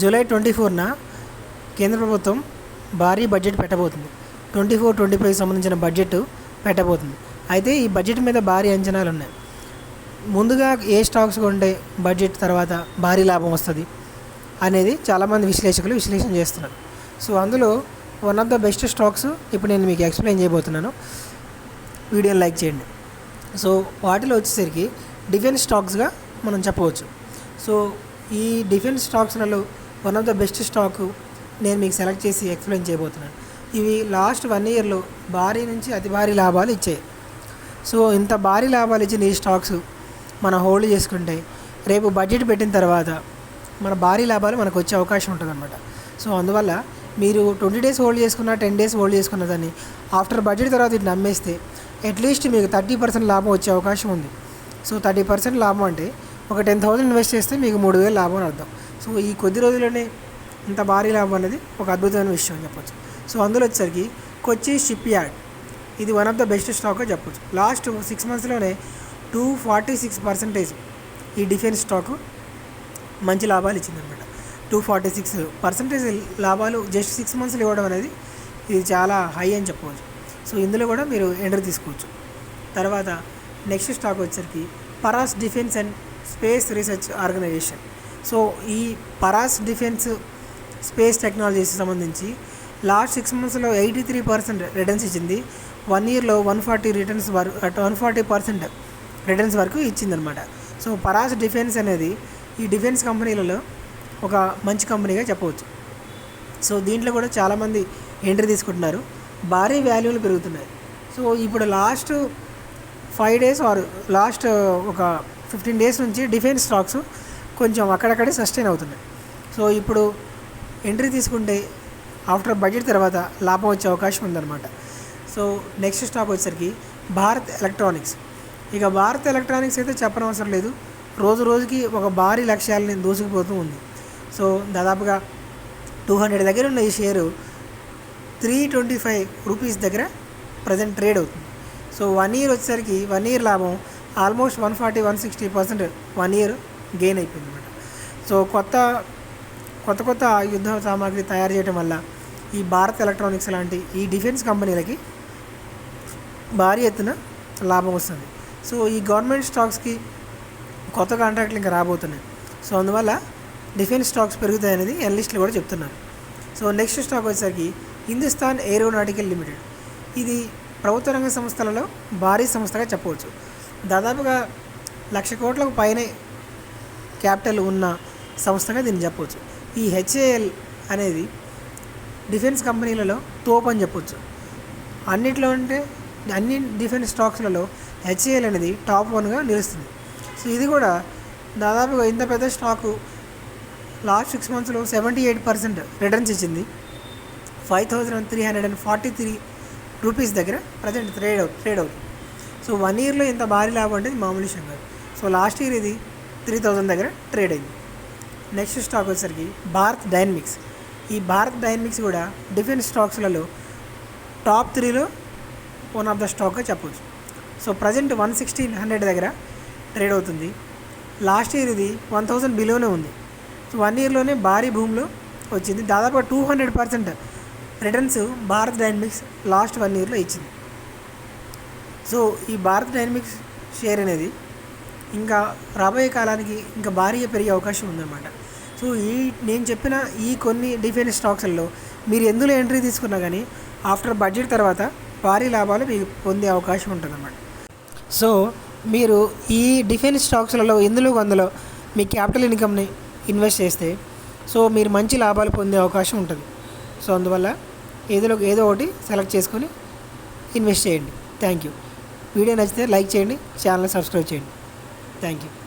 July twenty ఫోర్న కేంద్ర ప్రభుత్వం భారీ బడ్జెట్ పెట్టబోతుంది. ట్వంటీ ఫోర్ ట్వంటీ ఫైవ్ సంబంధించిన బడ్జెట్ పెట్టబోతుంది. అయితే ఈ బడ్జెట్ మీద భారీ అంచనాలు ఉన్నాయి ముందుగా ఏ స్టాక్స్ కొంటే బడ్జెట్ తర్వాత భారీ లాభం వస్తుంది అనేది చాలామంది విశ్లేషకులు విశ్లేషణ చేస్తున్నారు. సో అందులో one of the best stocks ఇప్పుడు నేను మీకు ఎక్స్ప్లెయిన్ చేయబోతున్నాను. వీడియోని లైక్ చేయండి. సో వాటిలో వచ్చేసరికి డిఫెన్స్ స్టాక్స్గా మనం చెప్పవచ్చు. సో ఈ defence స్టాక్స్లలో one of the best stock నేను మీకు సెలెక్ట్ చేసి ఎక్స్ప్లెయిన్ చేయబోతున్నాను. ఇవి లాస్ట్ వన్ ఇయర్లో భారీ నుంచి అతి భారీ లాభాలు ఇచ్చాయి. సో ఇంత భారీ లాభాలు ఇచ్చిన ఈ స్టాక్స్ మనం హోల్డ్ చేసుకుంటే రేపు బడ్జెట్ పెట్టిన తర్వాత మన భారీ లాభాలు మనకు వచ్చే అవకాశం ఉంటుందన్నమాట. సో అందువల్ల మీరు ట్వంటీ డేస్ హోల్డ్ చేసుకున్న టెన్ డేస్ హోల్డ్ చేసుకున్న దాన్ని ఆఫ్టర్ బడ్జెట్ తర్వాత ఇట్లా నమ్మేస్తే అట్లీస్ట్ మీకు థర్టీ పర్సెంట్ లాభం వచ్చే అవకాశం ఉంది. సో థర్టీ పర్సెంట్ లాభం అంటే ఒక టెన్ థౌసండ్ ఇన్వెస్ట్ చేస్తే మీకు మూడు వేలు లాభం అర్థం. సో ఈ కొద్ది రోజుల్లోనే ఇంత భారీ లాభం అనేది ఒక అద్భుతమైన విషయం అని చెప్పొచ్చు. సో అందులో వచ్చేసరికి కొచ్చి షిప్ యార్డ్ ఇది one of the best stock అని చెప్పొచ్చు. లాస్ట్ సిక్స్ మంత్స్లోనే టూ ఫార్టీ సిక్స్ పర్సెంటేజ్ ఈ డిఫెన్స్ స్టాక్ మంచి లాభాలు ఇచ్చిందనమాట టూ ఫార్టీ సిక్స్ పర్సెంటేజ్ లాభాలు జస్ట్ సిక్స్ మంత్స్లో ఇవ్వడం అనేది ఇది చాలా హై అని చెప్పవచ్చు సో ఇందులో కూడా మీరు ఎంటర్ తీసుకోవచ్చు. తర్వాత నెక్స్ట్ స్టాక్ వచ్చేసరికి Paras defence and space research organisation so ఈ పరాస్ డిఫెన్స్ స్పేస్ టెక్నాలజీస్ సంబంధించి లాస్ట్ సిక్స్ మంత్స్లో ఎయిటీ త్రీ పర్సెంట్ రిటర్న్స్ ఇచ్చింది. వన్ ఇయర్లో వన్ ఫార్టీ రిటర్న్స్ వరకు వన్ ఫార్టీ పర్సెంట్ రిటర్న్స్ వరకు ఇచ్చిందనమాట సో పరాస్ డిఫెన్స్ అనేది ఈ డిఫెన్స్ కంపెనీలలో ఒక మంచి కంపెనీగా చెప్పవచ్చు. సో దీంట్లో కూడా చాలామంది ఎంట్రీ తీసుకుంటున్నారు. భారీ వాల్యూలు పెరుగుతున్నాయి. సో ఇప్పుడు last five days or last ఒక ఫిఫ్టీన్ డేస్ నుంచి డిఫెన్స్ స్టాక్స్ కొంచెం అక్కడక్కడే సస్టైన్ అవుతున్నాయి సో ఇప్పుడు ఎంట్రీ తీసుకుంటే ఆఫ్టర్ బడ్జెట్ తర్వాత లాభం వచ్చే అవకాశం ఉందన్నమాట. సో నెక్స్ట్ స్టాక్ వచ్చేసరికి భారత్ ఎలక్ట్రానిక్స్ ఇక భారత్ ఎలక్ట్రానిక్స్ అయితే చెప్పనవసరం లేదు. రోజు రోజుకి ఒక భారీ లక్ష్యాలని దూసుకుపోతూ ఉంది. సో దాదాపుగా టూ హండ్రెడ్ దగ్గర ఉన్న ఈ share three twenty five rupees దగ్గర ప్రజెంట్ ట్రేడ్ అవుతుంది. సో వన్ ఇయర్ వచ్చేసరికి వన్ ఇయర్ లాభం almost one forty one sixty percent one year gain అయిపోయింది సో కొత్త కొత్త కొత్త యుద్ధ సామాగ్రి తయారు చేయడం వల్ల ఈ భారత్ ఎలక్ట్రానిక్స్ లాంటి ఈ డిఫెన్స్ కంపెనీలకి భారీ ఎత్తున లాభం వస్తుంది. సో ఈ గవర్నమెంట్ స్టాక్స్కి కొత్త కాంట్రాక్ట్లు ఇంకా రాబోతున్నాయి. సో అందువల్ల డిఫెన్స్ స్టాక్స్ పెరుగుతాయి అనేది కూడా చెప్తున్నారు. సో నెక్స్ట్ స్టాక్ వచ్చేసరికి హిందుస్థాన్ ఏరోనాటికల్ లిమిటెడ్. ఇది ప్రభుత్వ రంగ సంస్థలలో భారీ సంస్థగా చెప్పవచ్చు. దాదాపుగా లక్ష కోట్లకు పైనే క్యాపిటల్ ఉన్న సంస్థగా దీన్ని చెప్పవచ్చు ఈ హెచ్ఏఎల్ అనేది డిఫెన్స్ కంపెనీలలో తోపు అని చెప్పొచ్చు. అన్నిట్లో అంటే అన్ని డిఫెన్స్ స్టాక్స్లలో హెచ్ఏఎల్ అనేది టాప్ వన్గా నిలుస్తుంది. సో ఇది కూడా దాదాపుగా ఇంత పెద్ద స్టాకు లాస్ట్ సిక్స్ మంత్స్లో సెవెంటీ ఎయిట్ పర్సెంట్ రిటర్న్స్ ఇచ్చింది. Five thousand three hundred and forty three rupees దగ్గర ప్రజెంట్ ట్రేడ్ అవుతుంది ట్రేడ్ అవుతుంది. సో వన్ ఇయర్లో ఇంత భారీ లాభం అంటే మామూలు విషయం కాదు. సో లాస్ట్ ఇయర్ ఇది త్రీ థౌజండ్ దగ్గర ట్రేడ్ అయింది. నెక్స్ట్ స్టాక్ వచ్చేసరికి భారత్ డైనమిక్స్. ఈ భారత్ డైనమిక్స్ కూడా డిఫెన్స్ స్టాక్స్లలో టాప్ త్రీలో వన్ ఆఫ్ ద స్టాక్గా చెప్పవచ్చు so present one sixteen hundred దగ్గర ట్రేడ్ అవుతుంది. లాస్ట్ ఇయర్ ఇది వన్ థౌజండ్ బిలోనే ఉంది. సో వన్ ఇయర్లోనే భారీ భూమిలో వచ్చింది. దాదాపు two hundred percent returns Bharat Dynamics last one ఇయర్లో ఇచ్చింది. సో ఈ భారత్ డైనమిక్స్ షేర్ అనేది ఇంకా రాబోయే కాలానికి ఇంకా భారీగా పెరిగే అవకాశం ఉందన్నమాట. సో ఈ నేను చెప్పిన ఈ కొన్ని డిఫెన్స్ స్టాక్స్లలో మీరు ఎందులో ఎంట్రీ తీసుకున్నా కానీ ఆఫ్టర్ బడ్జెట్ తర్వాత భారీ లాభాలు మీకు పొందే అవకాశం ఉంటుందన్నమాట. సో మీరు ఈ డిఫెన్స్ స్టాక్స్లలో ఎందులో అందులో మీ క్యాపిటల్ ఇన్కమ్ని ఇన్వెస్ట్ చేస్తే సో మీరు మంచి లాభాలు పొందే అవకాశం ఉంటుంది. సో అందువల్ల ఏదో ఏదో ఒకటి సెలెక్ట్ చేసుకొని ఇన్వెస్ట్ చేయండి. థ్యాంక్ యూ వీడియో నచ్చితే లైక్ చేయండి ఛానల్ సబ్స్క్రైబ్ చేయండి. Thank you